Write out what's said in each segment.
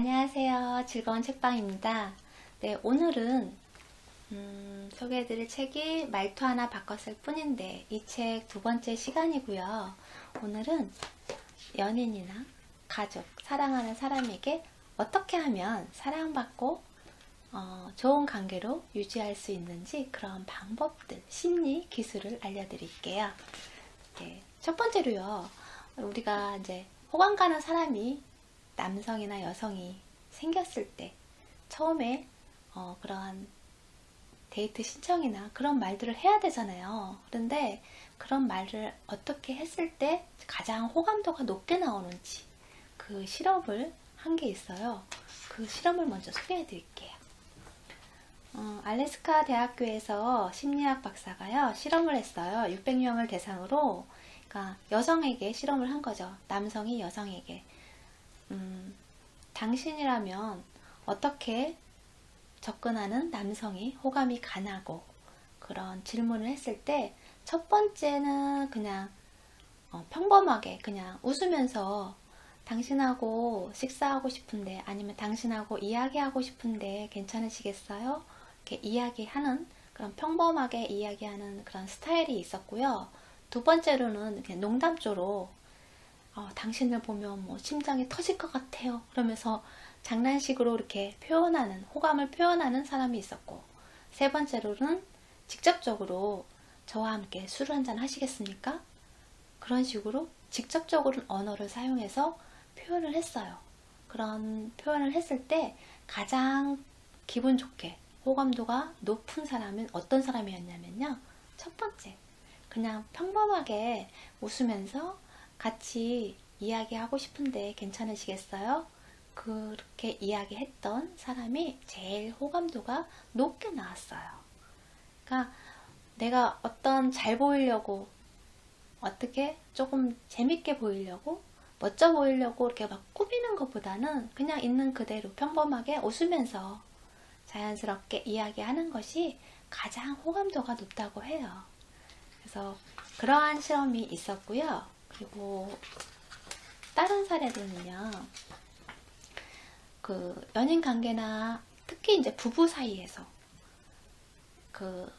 안녕하세요. 즐거운 책방입니다. 네, 오늘은 음, 소개해드릴 책이 말투 하나 바꿨을 뿐인데 이 책 두 번째 시간이고요. 오늘은 연인이나 가족, 사랑하는 사람에게 어떻게 하면 사랑받고 어, 좋은 관계로 유지할 수 있는지 그런 방법들, 심리 기술을 알려드릴게요. 네, 첫 번째로요. 우리가 이제 호감 가는 사람이 남성이나 여성이 생겼을 때 처음에 어, 그러한 데이트 신청이나 그런 말들을 해야 되잖아요. 그런데 그런 말을 어떻게 했을 때 가장 호감도가 높게 나오는지 그 실험을 한 게 있어요. 그 실험을 먼저 소개해 드릴게요. 어, 알래스카 대학교에서 심리학 박사가요, 실험을 했어요. 600명을 대상으로. 그러니까 여성에게 실험을 한 거죠. 남성이 여성에게. 음, 당신이라면 어떻게 접근하는 남성이 호감이 가나고 그런 질문을 했을 때 첫 번째는 그냥 어, 평범하게 그냥 웃으면서 당신하고 식사하고 싶은데 아니면 당신하고 이야기하고 싶은데 괜찮으시겠어요? 이렇게 이야기하는 그런 평범하게 이야기하는 그런 스타일이 있었고요. 두 번째로는 그냥 농담조로 어, 당신을 보면 뭐 심장이 터질 것 같아요. 그러면서 장난식으로 이렇게 표현하는, 호감을 표현하는 사람이 있었고, 세 번째로는 직접적으로 저와 함께 술을 한잔 하시겠습니까? 그런 식으로 직접적으로 언어를 사용해서 표현을 했어요. 그런 표현을 했을 때 가장 기분 좋게 호감도가 높은 사람은 어떤 사람이었냐면요. 첫 번째, 그냥 평범하게 웃으면서 같이 이야기하고 싶은데 괜찮으시겠어요? 그렇게 이야기했던 사람이 제일 호감도가 높게 나왔어요. 그러니까 내가 어떤 잘 보이려고 어떻게 조금 재밌게 보이려고 멋져 보이려고 이렇게 막 꾸미는 것보다는 그냥 있는 그대로 평범하게 웃으면서 자연스럽게 이야기하는 것이 가장 호감도가 높다고 해요. 그래서 그러한 실험이 있었고요. 그리고 다른 사례로는요. 그 연인 관계나 특히 이제 부부 사이에서 그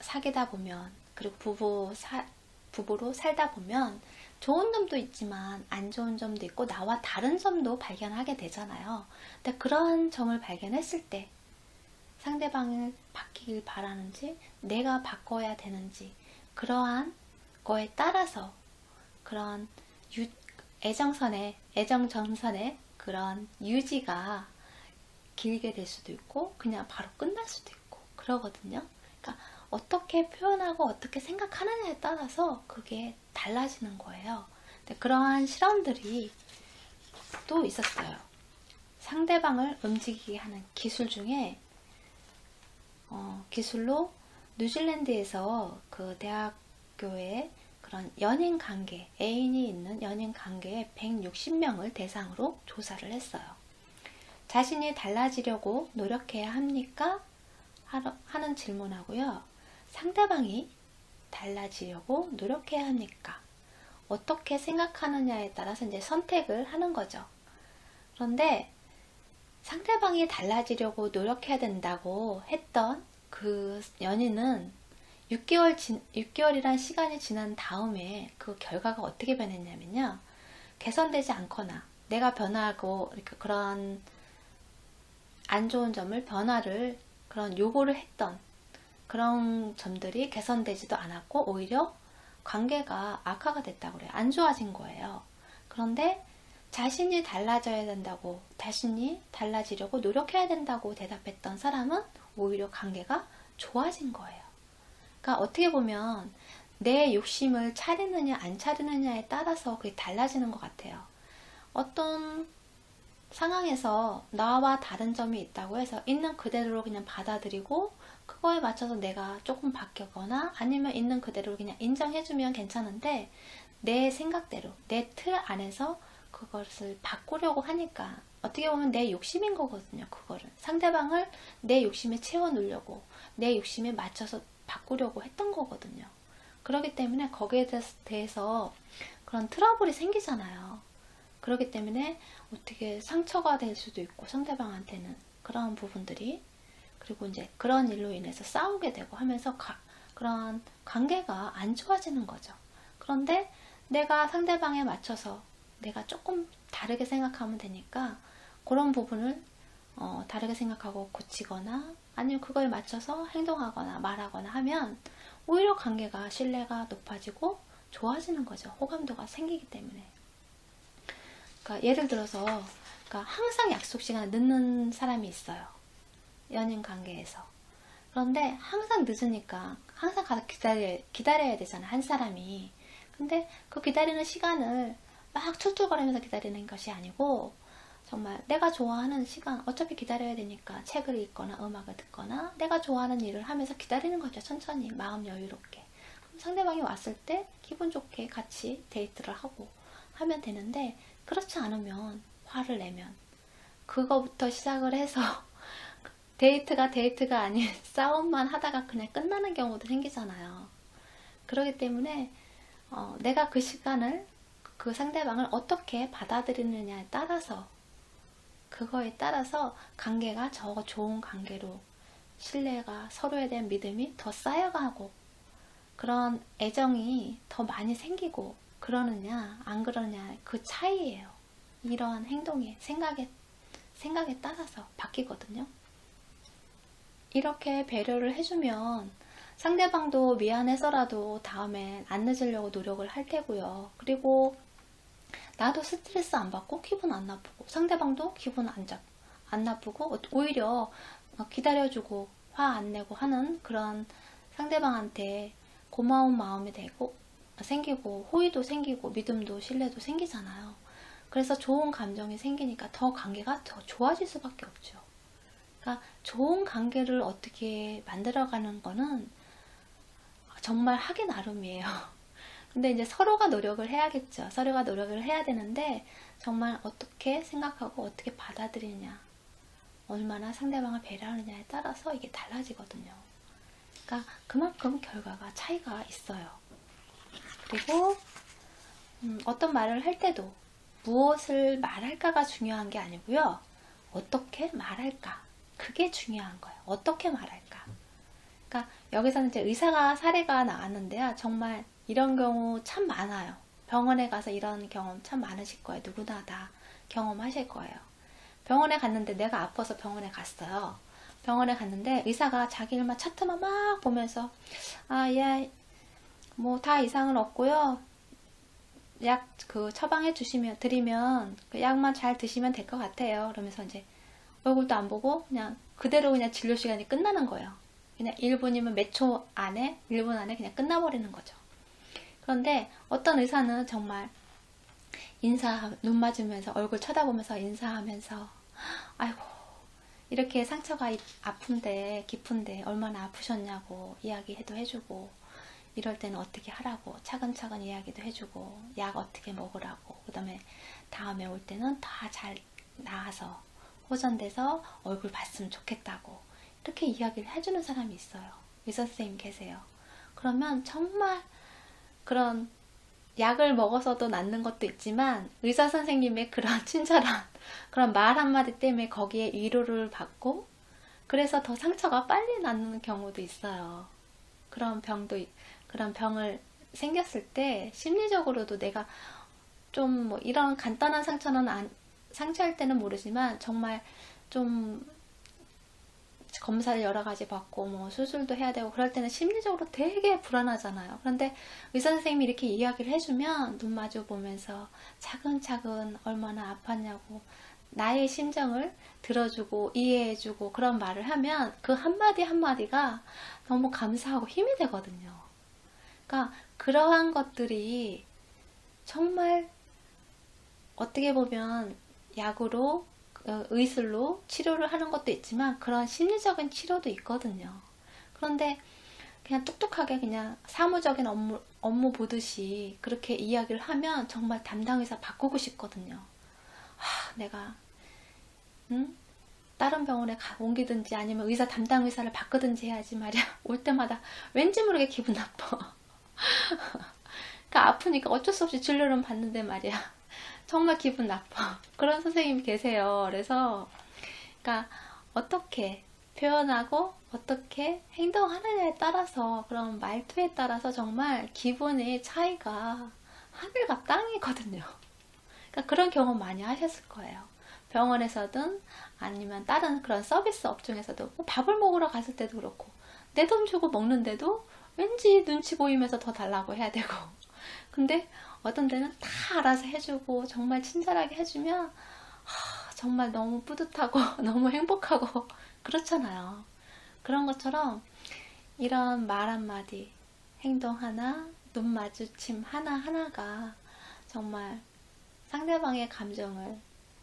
사귀다 보면 그리고 부부 사, 부부로 살다 보면 좋은 점도 있지만 안 좋은 점도 있고 나와 다른 점도 발견하게 되잖아요. 근데 그런 점을 발견했을 때 상대방을 바뀌길 바라는지 내가 바꿔야 되는지 그러한 거에 따라서 그런 유, 애정선의 애정전선의 그런 유지가 길게 될 수도 있고 그냥 바로 끝날 수도 있고 그러거든요. 그러니까 어떻게 표현하고 어떻게 생각하느냐에 따라서 그게 달라지는 거예요. 그러한 실험들이 또 있었어요. 상대방을 움직이게 하는 기술 중에 어, 기술로 뉴질랜드에서 그 대학교에 그런 연인 관계, 애인이 있는 연인 관계에 160명을 대상으로 조사를 했어요. 자신이 달라지려고 노력해야 합니까? 하는 질문하고요. 상대방이 달라지려고 노력해야 합니까? 어떻게 생각하느냐에 따라서 이제 선택을 하는 거죠. 그런데 상대방이 달라지려고 노력해야 된다고 했던 그 연인은 6개월, 지, 6개월이란 시간이 지난 다음에 그 결과가 어떻게 변했냐면요. 개선되지 않거나 내가 변화하고 이렇게 그런 안 좋은 점을 변화를 그런 요구를 했던 그런 점들이 개선되지도 않았고 오히려 관계가 악화가 됐다고 그래요. 안 좋아진 거예요. 그런데 자신이 달라져야 된다고, 자신이 달라지려고 노력해야 된다고 대답했던 사람은 오히려 관계가 좋아진 거예요. 그러니까 어떻게 보면 내 욕심을 차리느냐 안 차리느냐에 따라서 그게 달라지는 것 같아요. 어떤 상황에서 나와 다른 점이 있다고 해서 있는 그대로 그냥 받아들이고 그거에 맞춰서 내가 조금 바뀌거나 아니면 있는 그대로 그냥 인정해주면 괜찮은데 내 생각대로 내 틀 안에서 그것을 바꾸려고 하니까 어떻게 보면 내 욕심인 거거든요. 그거를 상대방을 내 욕심에 채워 넣으려고 내 욕심에 맞춰서 바꾸려고 했던 거거든요. 그렇기 때문에 거기에 대해서 그런 트러블이 생기잖아요. 그렇기 때문에 어떻게 상처가 될 수도 있고 상대방한테는 그런 부분들이 그리고 이제 그런 일로 인해서 싸우게 되고 하면서 가- 그런 관계가 안 좋아지는 거죠. 그런데 내가 상대방에 맞춰서 내가 조금 다르게 생각하면 되니까 그런 부분을 어, 다르게 생각하고 고치거나 아니면 그거에 맞춰서 행동하거나 말하거나 하면 오히려 관계가 신뢰가 높아지고 좋아지는 거죠. 호감도가 생기기 때문에. 그러니까 예를 들어서 그러니까 항상 약속 시간 늦는 사람이 있어요. 연인 관계에서. 그런데 항상 늦으니까 항상 가서 기다려, 기다려야 되잖아, 한 사람이. 근데 그 기다리는 시간을 막 툴툴거리면서 기다리는 것이 아니고 정말 내가 좋아하는 시간, 어차피 기다려야 되니까 책을 읽거나 음악을 듣거나 내가 좋아하는 일을 하면서 기다리는 거죠. 천천히, 마음 여유롭게. 그럼 상대방이 왔을 때 기분 좋게 같이 데이트를 하고 하면 되는데 그렇지 않으면 화를 내면 그거부터 시작을 해서 데이트가 데이트가 아닌 싸움만 하다가 그냥 끝나는 경우도 생기잖아요. 그렇기 때문에 어, 내가 그 시간을 그 상대방을 어떻게 받아들이느냐에 따라서 그거에 따라서 관계가 저 좋은 관계로 신뢰가 서로에 대한 믿음이 더 쌓여가고 그런 애정이 더 많이 생기고 그러느냐 안 그러냐 그 차이예요. 이러한 행동에 생각에 생각에 따라서 바뀌거든요. 이렇게 배려를 해주면 상대방도 미안해서라도 다음엔 안 늦으려고 노력을 할 테고요. 그리고 나도 스트레스 안 받고 기분 안 나쁘고 상대방도 기분 안, 잡, 안 나쁘고 오히려 기다려주고 화 안 내고 하는 그런 상대방한테 고마운 마음이 되고 생기고 호의도 생기고 믿음도 신뢰도 생기잖아요. 그래서 좋은 감정이 생기니까 더 관계가 더 좋아질 수밖에 없죠. 그러니까 좋은 관계를 어떻게 만들어가는 거는 정말 하기 나름이에요. 근데 이제 서로가 노력을 해야겠죠. 서로가 노력을 해야 되는데 정말 어떻게 생각하고 어떻게 받아들이냐, 얼마나 상대방을 배려하느냐에 따라서 이게 달라지거든요. 그러니까 그만큼 결과가 차이가 있어요. 그리고 음, 어떤 말을 할 때도 무엇을 말할까가 중요한 게 아니고요. 어떻게 말할까? 그게 중요한 거예요. 어떻게 말할까? 그러니까 여기서는 이제 의사가 사례가 나왔는데요. 정말 이런 경우 참 많아요. 병원에 가서 이런 경험 참 많으실 거예요. 누구나 다 경험하실 거예요. 병원에 갔는데 내가 아파서 병원에 갔어요. 병원에 갔는데 의사가 자기 일만 차트만 막 보면서 아, 예, 뭐 다 이상은 없고요. 약 그 처방해 주시면 드리면 그 약만 잘 드시면 될 것 같아요. 그러면서 이제 얼굴도 안 보고 그냥 그대로 그냥 진료 시간이 끝나는 거예요. 그냥 1분이면 몇 초 안에 1분 안에 그냥 끝나버리는 거죠. 그런데 어떤 의사는 정말 인사 눈 맞으면서 얼굴 쳐다보면서 인사하면서 아이고 이렇게 상처가 아픈데 깊은데 얼마나 아프셨냐고 이야기해도 해주고 이럴 때는 어떻게 하라고 차근차근 이야기도 해주고 약 어떻게 먹으라고 그 다음에 다음에 올 때는 다 잘 나아서 호전돼서 얼굴 봤으면 좋겠다고 이렇게 이야기를 해주는 사람이 있어요. 의사 선생님 계세요. 그러면 정말 그런 약을 먹어서도 낫는 것도 있지만 의사 선생님의 그런 친절한 그런 말 한마디 때문에 거기에 위로를 받고 그래서 더 상처가 빨리 낫는 경우도 있어요. 그런 병도 그런 병을 생겼을 때 심리적으로도 내가 좀 뭐 이런 간단한 상처는 안, 상처할 때는 모르지만 정말 좀 검사를 여러 가지 받고 뭐 수술도 해야 되고 그럴 때는 심리적으로 되게 불안하잖아요. 그런데 의사 선생님이 이렇게 이야기를 해주면 눈 마주 보면서 차근차근 얼마나 아팠냐고 나의 심정을 들어주고 이해해주고 그런 말을 하면 그 한마디 한마디가 너무 감사하고 힘이 되거든요. 그러니까 그러한 것들이 정말 어떻게 보면 약으로 어, 의술로 치료를 하는 것도 있지만 그런 심리적인 치료도 있거든요. 그런데 그냥 똑똑하게 그냥 사무적인 업무, 업무 보듯이 그렇게 이야기를 하면 정말 담당 의사 바꾸고 싶거든요. 하, 내가 응? 다른 병원에 가, 옮기든지 아니면 의사 담당 의사를 바꾸든지 해야지 말이야. 올 때마다 왠지 모르게 기분 나빠. 그러니까 아프니까 어쩔 수 없이 진료를 받는데 말이야. 정말 기분 나빠. 그런 선생님이 계세요. 그래서, 그러니까, 어떻게 표현하고, 어떻게 행동하느냐에 따라서, 그런 말투에 따라서 정말 기분의 차이가 하늘과 땅이거든요. 그러니까 그런 경험 많이 하셨을 거예요. 병원에서든 아니면 다른 그런 서비스 업종에서도 뭐 밥을 먹으러 갔을 때도 그렇고 내 돈 주고 먹는데도 왠지 눈치 보이면서 더 달라고 해야 되고 근데 어떤 데는 다 알아서 해주고 정말 친절하게 해주면 하, 정말 너무 뿌듯하고 너무 행복하고 그렇잖아요. 그런 것처럼 이런 말 한마디, 행동 하나, 눈 마주침 하나하나가 정말 상대방의 감정을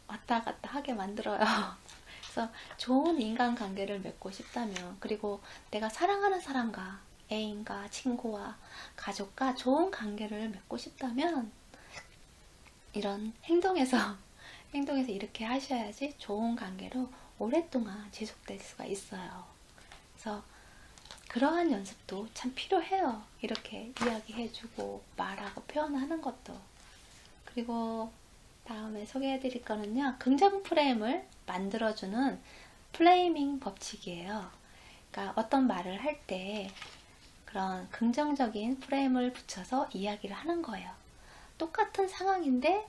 왔다 갔다 하게 만들어요. 그래서 좋은 인간관계를 맺고 싶다면, 그리고 내가 사랑하는 사람과 애인과 친구와 가족과 좋은 관계를 맺고 싶다면, 이런 행동에서, 행동에서 이렇게 하셔야지 좋은 관계로 오랫동안 지속될 수가 있어요. 그래서 그러한 연습도 참 필요해요. 이렇게 이야기해주고 말하고 표현하는 것도. 그리고 다음에 소개해드릴 거는요. 긍정 프레임을 만들어주는 플레이밍 법칙이에요. 그러니까 어떤 말을 할 때 그런 긍정적인 프레임을 붙여서 이야기를 하는 거예요. 똑같은 상황인데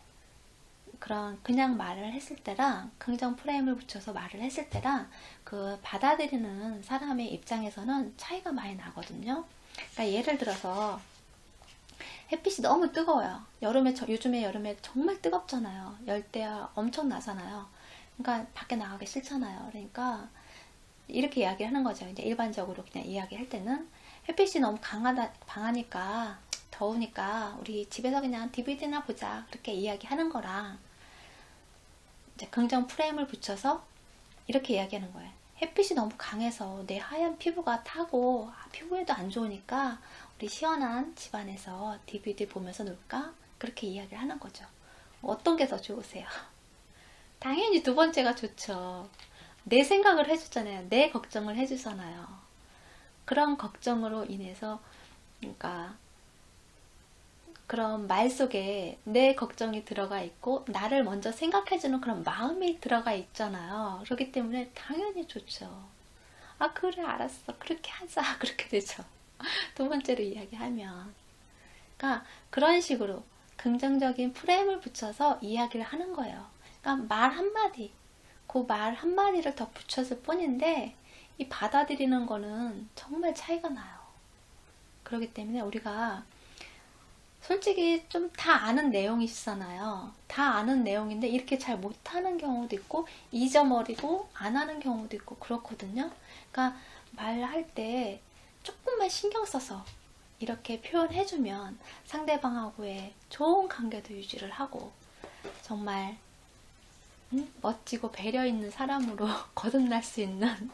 그런 그냥 말을 했을 때랑 긍정 프레임을 붙여서 말을 했을 때랑 그 받아들이는 사람의 입장에서는 차이가 많이 나거든요. 그러니까 예를 들어서 햇빛이 너무 뜨거워요. 여름에 저- 요즘에 여름에 정말 뜨겁잖아요. 열대야 엄청 나잖아요. 그러니까 밖에 나가기 싫잖아요. 그러니까 이렇게 이야기를 하는 거죠. 이제 일반적으로 그냥 이야기할 때는 햇빛이 너무 강하다 강하니까 더우니까 우리 집에서 그냥 DVD나 보자 그렇게 이야기하는 거랑 이제 긍정 프레임을 붙여서 이렇게 이야기하는 거예요. 햇빛이 너무 강해서 내 하얀 피부가 타고 아, 피부에도 안 좋으니까 우리 시원한 집 안에서 DVD 보면서 놀까? 그렇게 이야기를 하는 거죠. 어떤 게 더 좋으세요? 당연히 두 번째가 좋죠. 내 생각을 해주잖아요. 내 걱정을 해주잖아요. 그런 걱정으로 인해서, 그러니까, 그런 말 속에 내 걱정이 들어가 있고, 나를 먼저 생각해주는 그런 마음이 들어가 있잖아요. 그렇기 때문에 당연히 좋죠. 아, 그래, 알았어. 그렇게 하자. 그렇게 되죠. 두 번째로 이야기하면. 그러니까 그런 식으로 긍정적인 프레임을 붙여서 이야기를 하는 거예요. 그러니까 말 한마디, 그 말 한마디를 더 붙였을 뿐인데, 이 받아들이는 거는 정말 차이가 나요. 그렇기 때문에 우리가 솔직히 좀 다 아는 내용이시잖아요. 다 아는 내용인데 이렇게 잘 못하는 경우도 있고 잊어버리고 안 하는 경우도 있고 그렇거든요. 그러니까 말할 때 조금만 신경 써서 이렇게 표현해주면 상대방하고의 좋은 관계도 유지를 하고 정말 음, 멋지고 배려 있는 사람으로 거듭날 수 있는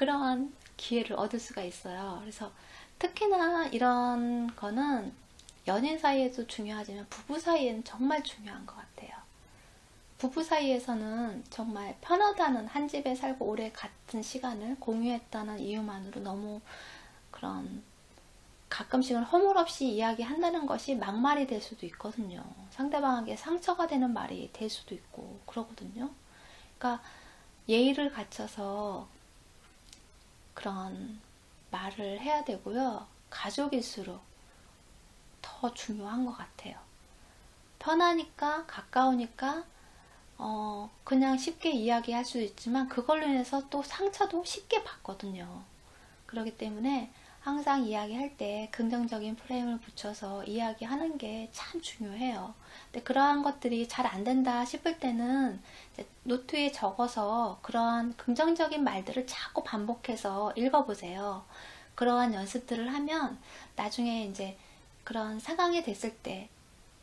그러한 기회를 얻을 수가 있어요. 그래서 특히나 이런 거는 연인 사이에도 중요하지만 부부 사이에는 정말 중요한 것 같아요. 부부 사이에서는 정말 편하다는 한 집에 살고 오래 같은 시간을 공유했다는 이유만으로 너무 그런 가끔씩은 허물없이 이야기한다는 것이 막말이 될 수도 있거든요. 상대방에게 상처가 되는 말이 될 수도 있고 그러거든요. 그러니까 예의를 갖춰서 그런 말을 해야 되고요. 가족일수록 더 중요한 것 같아요. 편하니까, 가까우니까, 어, 그냥 쉽게 이야기할 수 있지만, 그걸로 인해서 또 상처도 쉽게 받거든요. 그렇기 때문에 항상 이야기할 때 긍정적인 프레임을 붙여서 이야기하는 게 참 중요해요. 근데 그러한 것들이 잘 안 된다 싶을 때는 노트에 적어서 그러한 긍정적인 말들을 자꾸 반복해서 읽어보세요. 그러한 연습들을 하면 나중에 이제 그런 상황이 됐을 때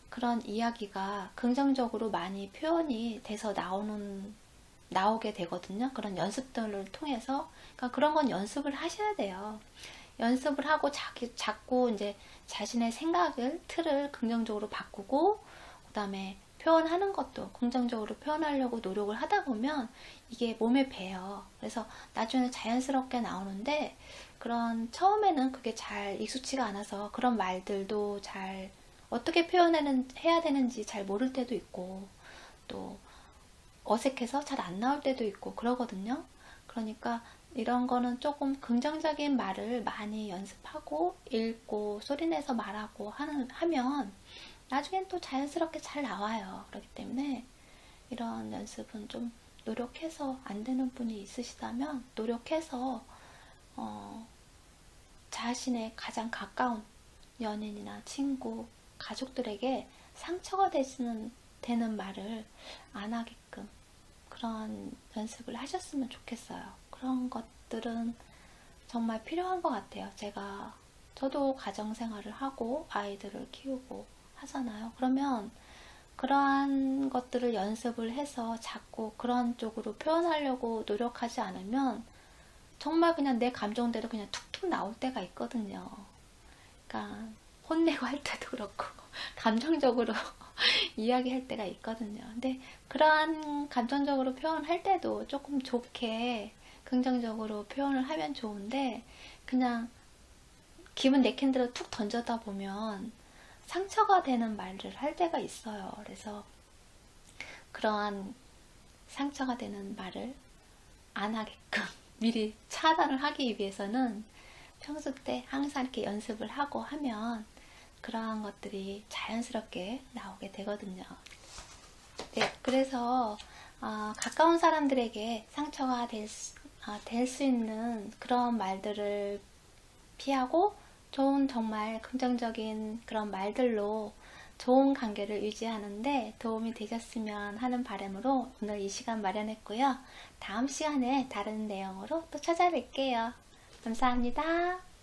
그런 이야기가 긍정적으로 많이 표현이 돼서 나오는 나오게 되거든요. 그런 연습들을 통해서 그러니까 그런 건 연습을 하셔야 돼요. 연습을 하고 자기 자꾸 이제 자신의 생각을 틀을 긍정적으로 바꾸고 그다음에 표현하는 것도 긍정적으로 표현하려고 노력을 하다 보면 이게 몸에 배요. 그래서 나중에 자연스럽게 나오는데 그런 처음에는 그게 잘 익숙치가 않아서 그런 말들도 잘 어떻게 표현하는 해야 되는지 잘 모를 때도 있고 또 어색해서 잘 안 나올 때도 있고 그러거든요. 그러니까 이런 거는 조금 긍정적인 말을 많이 연습하고 읽고 소리내서 말하고 하는 하면 나중엔 또 자연스럽게 잘 나와요. 그렇기 때문에 이런 연습은 좀 노력해서 안 되는 분이 있으시다면 노력해서 어, 자신의 가장 가까운 연인이나 친구, 가족들에게 상처가 되시는, 되는 말을 안 하게끔 그런 연습을 하셨으면 좋겠어요. 그런 것들은 정말 필요한 것 같아요. 제가, 저도 가정 생활을 하고 아이들을 키우고 하잖아요. 그러면 그러한 것들을 연습을 해서 자꾸 그런 쪽으로 표현하려고 노력하지 않으면 정말 그냥 내 감정대로 그냥 툭툭 나올 때가 있거든요. 그러니까 혼내고 할 때도 그렇고 감정적으로 이야기할 때가 있거든요. 근데 그러한 감정적으로 표현할 때도 조금 좋게 긍정적으로 표현을 하면 좋은데 그냥 기분 내킨 대로 툭 던져다 보면 상처가 되는 말을 할 때가 있어요. 그래서 그러한 상처가 되는 말을 안 하게끔 미리 차단을 하기 위해서는 평소 때 항상 이렇게 연습을 하고 하면 그러한 것들이 자연스럽게 나오게 되거든요. 네, 그래서 어, 가까운 사람들에게 상처가 될 수, 아, 될 수 있는 그런 말들을 피하고 좋은 정말 긍정적인 그런 말들로 좋은 관계를 유지하는데 도움이 되셨으면 하는 바람으로 오늘 이 시간 마련했고요. 다음 시간에 다른 내용으로 또 찾아뵐게요. 감사합니다.